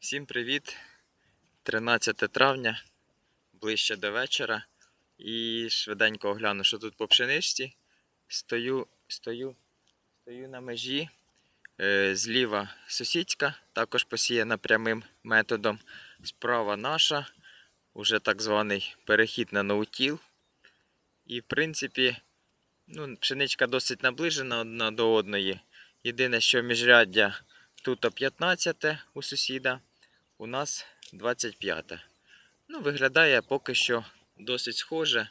Всім привіт! 13 травня, ближче до вечора. І швиденько огляну, що тут по пшеничці. Стою, стою, стою на межі. Е, Зліва сусідська, також посіяна прямим методом. Справа наша, уже так званий перехід на ноутіл. І в принципі, ну, пшеничка досить наближена одна до одної. Єдине, що міжряддя тут 15 у сусіда, у нас 25. Ну, виглядає поки що досить схоже,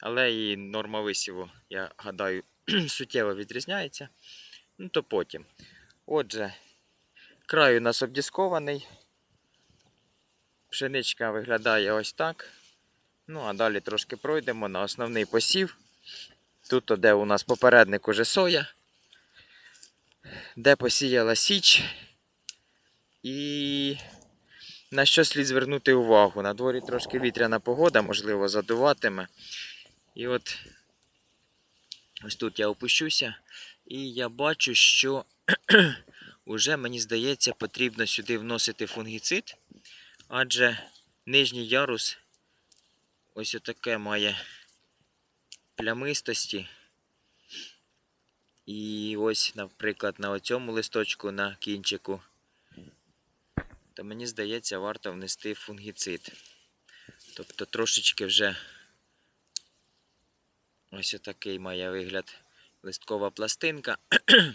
але і норма висіву, я гадаю, суттєво відрізняється. Ну, то потім. Отже, край у нас обдіскований. Пшеничка виглядає ось так. Ну, а далі трошки пройдемо на основний посів. Тут, де у нас попередник уже соя, де посіяла січ. І на що слід звернути увагу? На дворі трошки вітряна погода, можливо, задуватиме. І от ось тут я опущуся, і я бачу, що уже, мені здається, потрібно сюди вносити фунгіцид, адже нижній ярус ось отаке має плямистості. І ось, наприклад, на цьому листочку на кінчику то мені здається, варто внести фунгіцид. Тобто трошечки вже ось отакий має вигляд листкова пластинка.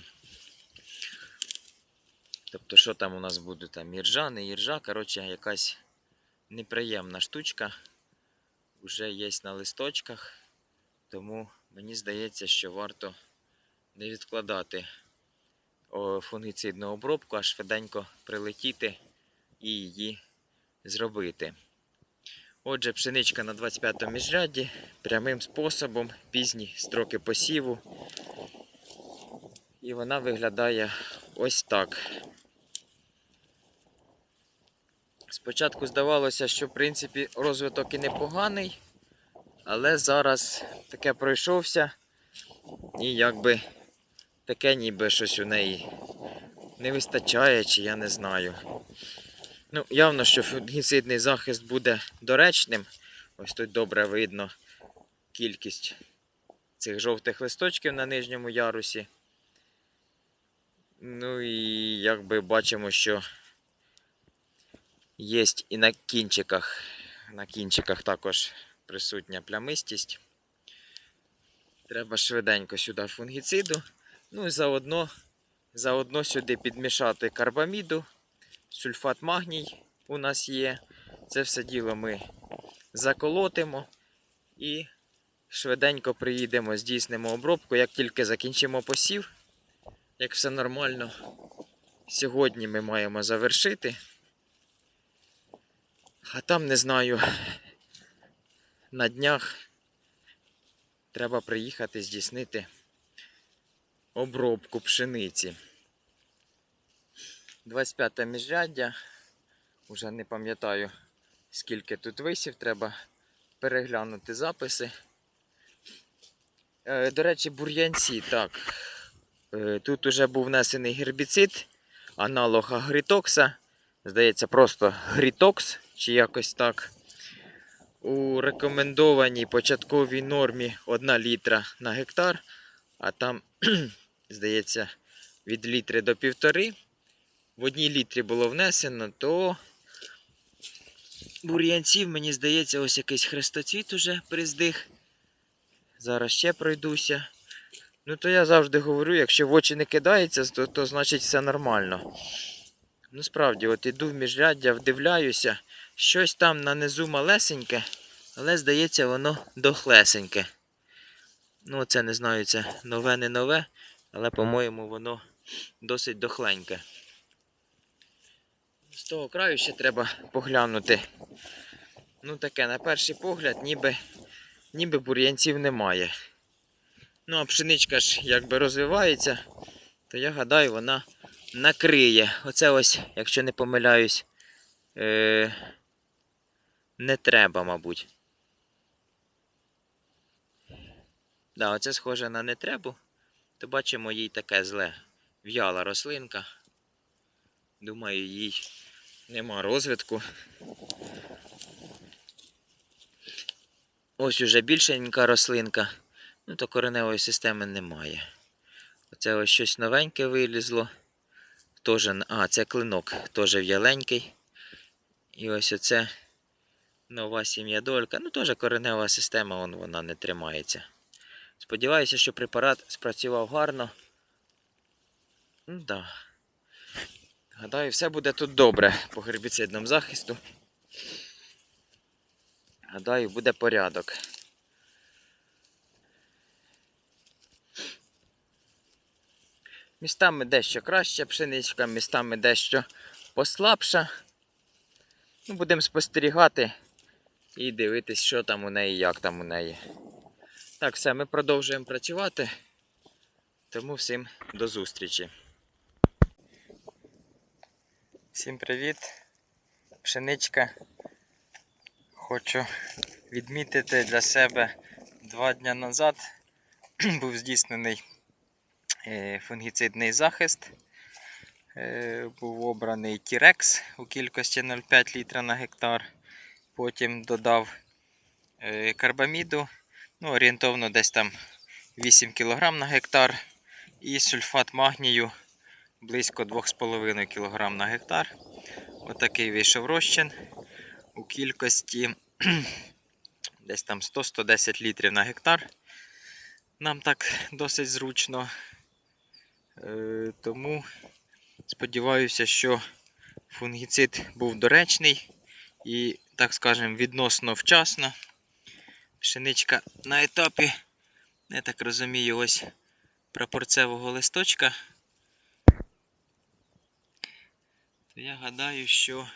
Тобто, що там у нас буде? Там іржа, не іржа, коротше, якась неприємна штучка вже є на листочках. Тому мені здається, що варто не відкладати фунгіцидну обробку, а швиденько прилетіти і її зробити. Отже, пшеничка на 25-му міжряді прямим способом, пізні строки посіву. І вона виглядає ось так. Спочатку здавалося, що в принципі розвиток і непоганий, але зараз таке пройшовся і якби таке ніби щось у неї не вистачає, чи я не знаю. Ну, явно, що фунгіцидний захист буде доречним. Ось тут добре видно кількість цих жовтих листочків на нижньому ярусі. Ну і якби бачимо, що є і на кінчиках. На кінчиках також присутня плямистість. Треба швиденько сюди фунгіциду. Ну і заодно, заодно сюди підмішати карбаміду сульфат магній у нас є. Це все діло ми заколотимо і швиденько приїдемо, здійснимо обробку. Як тільки закінчимо посів, як все нормально, сьогодні ми маємо завершити. А там не знаю, на днях треба приїхати здійснити обробку пшениці. 25 міжряддя. Уже не пам'ятаю, скільки тут висів, треба переглянути записи. Е, До речі, бур'янці, так. Е, Тут уже був внесений гербіцид, аналог агрітокса. Здається, просто грітокс чи якось так. У рекомендованій початковій нормі 1 літра на гектар, а там, здається, від літри до півтори в одній літрі було внесено, то бур'янців, мені здається, ось якийсь хрестоцвіт уже приздих. Зараз ще пройдуся. Ну, то я завжди говорю, якщо в очі не кидається, то, то значить все нормально. Ну, справді, от іду в міжряддя, вдивляюся, щось там на низу малесеньке, але здається, воно дохлесеньке. Ну, це не знаю, це нове, не нове, але, по-моєму, воно досить дохленьке. З того краю ще треба поглянути. Ну таке, на перший погляд, ніби, ніби бур'янців немає. Ну, а пшеничка ж якби розвивається, то я гадаю, вона накриє. Оце ось, якщо не помиляюсь, е- не треба, мабуть. Да, оце схоже на нетребу, то бачимо їй таке зле. В'яла рослинка. Думаю, їй Нема розвитку. Ось уже більшенька рослинка. Ну, то кореневої системи немає. Оце ось щось новеньке вилізло. Тоже, а, це клинок, теж в'яленький. І ось оце нова сім'я долька. Ну, теж коренева система, вон, вона не тримається. Сподіваюся, що препарат спрацював гарно. Ну, да. Гадаю, все буде тут добре по гербіцидному захисту. Гадаю, буде порядок. Містами дещо краще пшеничка, містами дещо послабша. Ну, будемо спостерігати і дивитись, що там у неї, як там у неї. Так, все, ми продовжуємо працювати. Тому всім до зустрічі. Всім привіт. Пшеничка. Хочу відмітити для себе два дні назад був здійснений е, фунгіцидний захист. Е, Був обраний Тірекс у кількості 0,5 літра на гектар. Потім додав е, карбаміду, ну, орієнтовно десь там 8 кг на гектар. І сульфат магнію близько 2,5 кг на гектар. Отакий вийшов розчин у кількості десь там 100-110 літрів на гектар. Нам так досить зручно. Е, тому сподіваюся, що фунгіцид був доречний і, так скажемо, відносно вчасно. Пшеничка на етапі, я так розумію, ось прапорцевого листочка. То я гадаю, що,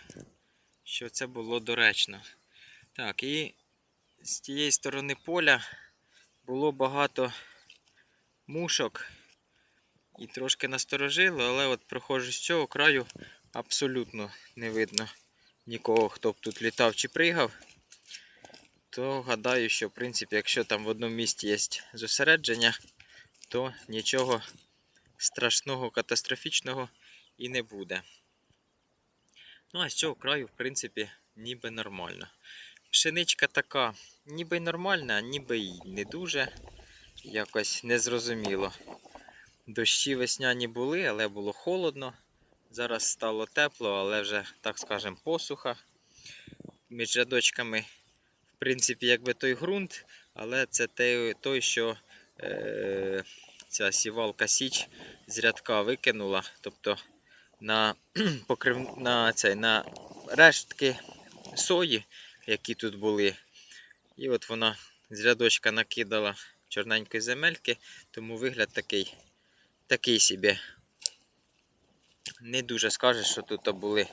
що це було доречно. Так, і з тієї сторони поля було багато мушок і трошки насторожило, але от проходжу з цього краю абсолютно не видно нікого, хто б тут літав чи пригав. То гадаю, що в принципі, якщо там в одному місці є зосередження, то нічого страшного, катастрофічного і не буде. Ну, а з цього краю, в принципі, ніби нормально. Пшеничка така, ніби нормальна, ніби й не дуже. Якось незрозуміло. Дощі весняні були, але було холодно. Зараз стало тепло, але вже, так скажемо, посуха. Між рядочками, в принципі, якби той ґрунт, але це той що е, ця сівалка Січ з рядка викинула. Тобто на, покрив, на, цей, на рештки сої, які тут були. І от вона з рядочка накидала чорненької земельки, тому вигляд такий, такий собі. Не дуже скажеш, що тут були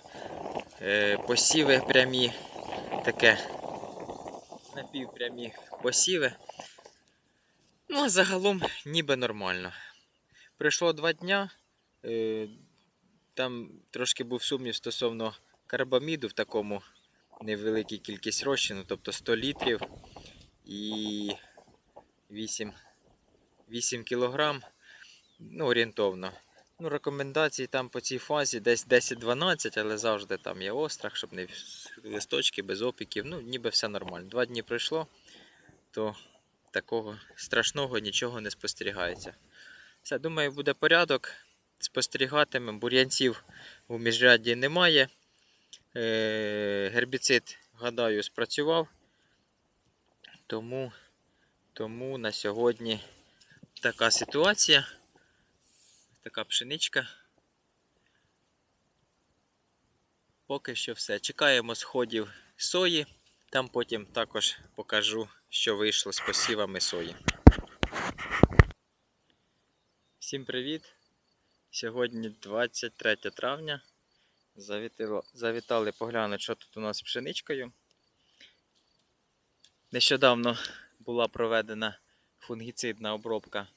е, посіви прямі, таке напівпрямі посіви. Ну, а загалом ніби нормально. Пройшло два дня. Е, там трошки був сумнів стосовно карбаміду в такому невеликій кількість розчину, тобто 100 літрів і 8, 8 кілограм, ну, орієнтовно. Ну, рекомендації там по цій фазі десь 10-12, але завжди там є острах, щоб не листочки без опіків. Ну, ніби все нормально. Два дні пройшло, то такого страшного нічого не спостерігається. Все, думаю, буде порядок. Спостерігатимемо. Бур'янців у міжрядді немає. Е, гербіцид, гадаю, спрацював. Тому, тому на сьогодні така ситуація. Така пшеничка. Поки що все. Чекаємо сходів сої. Там потім також покажу, що вийшло з посівами сої. Всім привіт! Сьогодні 23 травня. Завітали поглянути, що тут у нас з пшеничкою. Нещодавно була проведена фунгіцидна обробка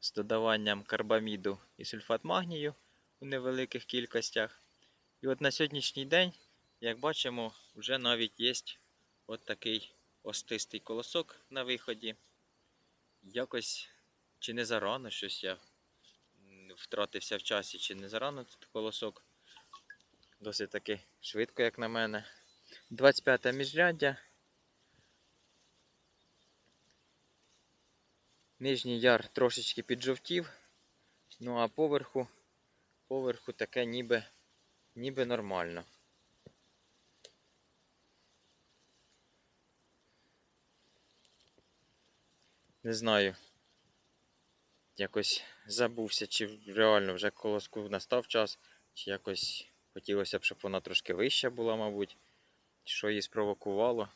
з додаванням карбаміду і сульфат магнію у невеликих кількостях. І от на сьогоднішній день, як бачимо, вже навіть є от такий остистий колосок на виході. Якось чи не зарано щось я втратився в часі, чи не зарано тут колосок Досить таки швидко, як на мене. 25 міжряддя. Нижній яр трошечки піджовтів. Ну а поверху, поверху таке ніби, ніби нормально. Не знаю. Якось забувся, чи реально вже колоску настав час, чи якось хотілося б, щоб вона трошки вища була, мабуть. Що її спровокувало.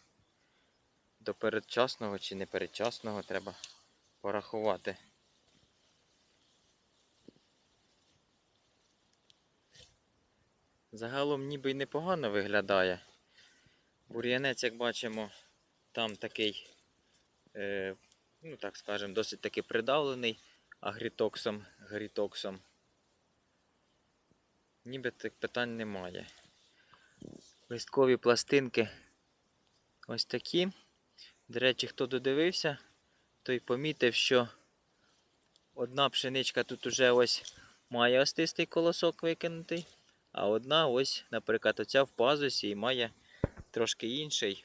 До передчасного чи не передчасного треба порахувати. Загалом ніби й непогано виглядає. Бур'янець, як бачимо, там такий, е, ну так скажемо, досить таки придавлений агрітоксом, грітоксом. Ніби тих питань немає. Листкові пластинки ось такі. До речі, хто додивився, той помітив, що одна пшеничка тут уже ось має остистий колосок викинутий, а одна ось, наприклад, оця в пазусі і має трошки інший,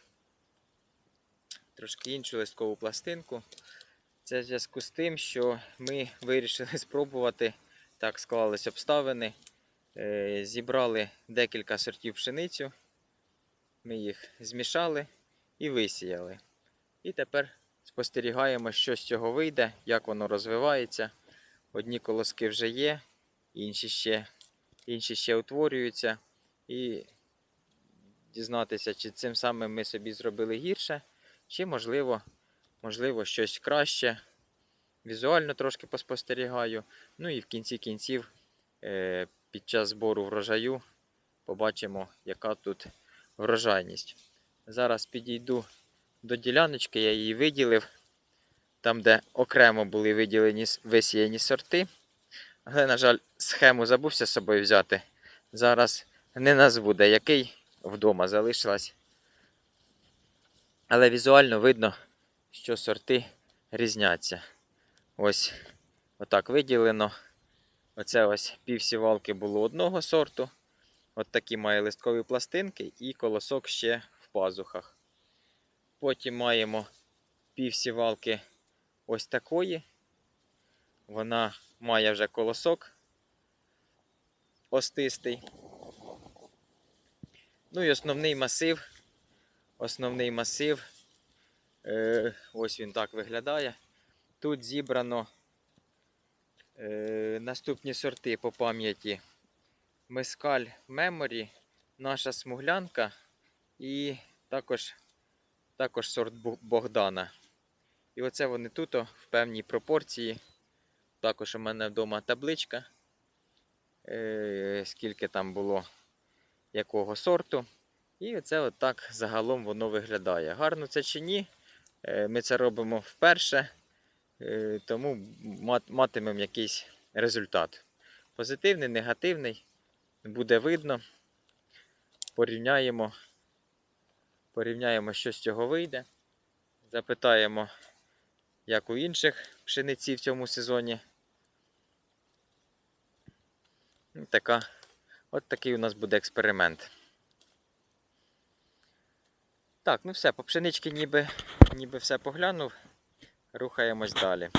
трошки іншу листкову пластинку. Це в зв'язку з тим, що ми вирішили спробувати, так склались обставини. Е, Зібрали декілька сортів пшеницю, ми їх змішали і висіяли. І тепер спостерігаємо, що з цього вийде, як воно розвивається. Одні колоски вже є, інші ще, інші ще утворюються. І дізнатися, чи цим самим ми собі зробили гірше, чи можливо, можливо щось краще. Візуально трошки поспостерігаю. Ну і в кінці кінців е, під час збору врожаю побачимо, яка тут врожайність. Зараз підійду до діляночки, я її виділив, там, де окремо були виділені висіяні сорти. Але, на жаль, схему забувся з собою взяти. Зараз не назву де який вдома залишилась. Але візуально видно, що сорти різняться. Ось отак виділено. Оце ось півсівалки було одного сорту. От такі має листкові пластинки і колосок ще в пазухах. Потім маємо півсівалки ось такої. Вона має вже колосок остистий. Ну і основний масив. Основний масив. Е, ось він так виглядає. Тут зібрано е, наступні сорти по пам'яті. Мескаль Memory, наша смуглянка і також, також сорт Богдана. І оце вони тут в певній пропорції. Також у мене вдома табличка, е, скільки там було якого сорту. І оце отак загалом воно виглядає. Гарно це чи ні? Е, Ми це робимо вперше, е, тому матимемо якийсь результат. Позитивний, негативний, буде видно. Порівняємо, порівняємо, що з цього вийде. Запитаємо, як у інших пшениці в цьому сезоні. Ну, Така, от такий у нас буде експеримент. Так, ну все, по пшенички ніби, ніби все поглянув. Рухаємось далі.